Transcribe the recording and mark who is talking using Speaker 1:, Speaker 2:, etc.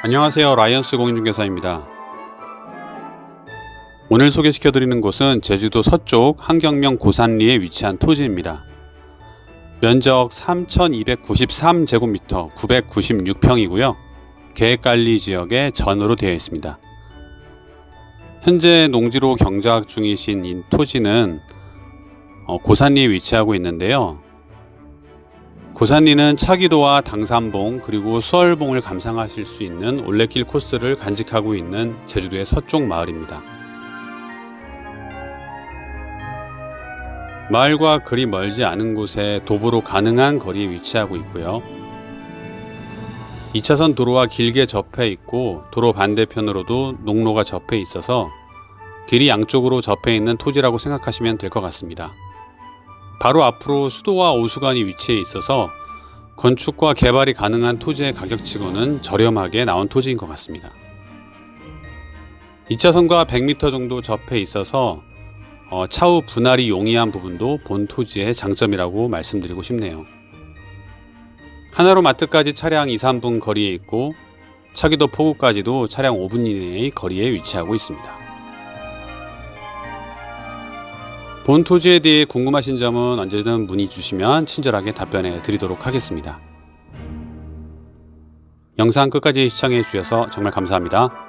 Speaker 1: 안녕하세요. 라이언스 공인중개사입니다. 오늘 소개시켜드리는 곳은 제주도 서쪽 한경명 고산리에 위치한 토지입니다. 면적 3,293제곱미터 996평이고요. 계획관리 지역의 전으로 되어 있습니다. 현재 농지로 경작 중이신 이 토지는 어, 고산리에 위치하고 있는데요. 고산리는 차기도와 당산봉 그리고 수월봉을 감상하실 수 있는 올레길 코스를 간직하고 있는 제주도의 서쪽 마을입니다. 마을과 그리 멀지 않은 곳에 도보로 가능한 거리에 위치하고 있고요. 2차선 도로와 길게 접해 있고 도로 반대편으로도 농로가 접해 있어서 길이 양쪽으로 접해 있는 토지라고 생각하시면 될 것 같습니다. 바로 앞으로 수도와 오수관이 위치해 있어서 건축과 개발이 가능한 토지의 가격치고는 저렴하게 나온 토지인 것 같습니다. 2차선과 100m 정도 접해 있어서 어, 차후 분할이 용이한 부분도 본 토지의 장점이라고 말씀드리고 싶네요. 하나로 마트까지 차량 2, 3분 거리에 있고 차기도 포구까지도 차량 5분 이내의 거리에 위치하고 있습니다. 본 토지에 대해 궁금하신 점은 언제든 문의 주시면 친절하게 답변해 드리도록 하겠습니다. 영상 끝까지 시청해 주셔서 정말 감사합니다.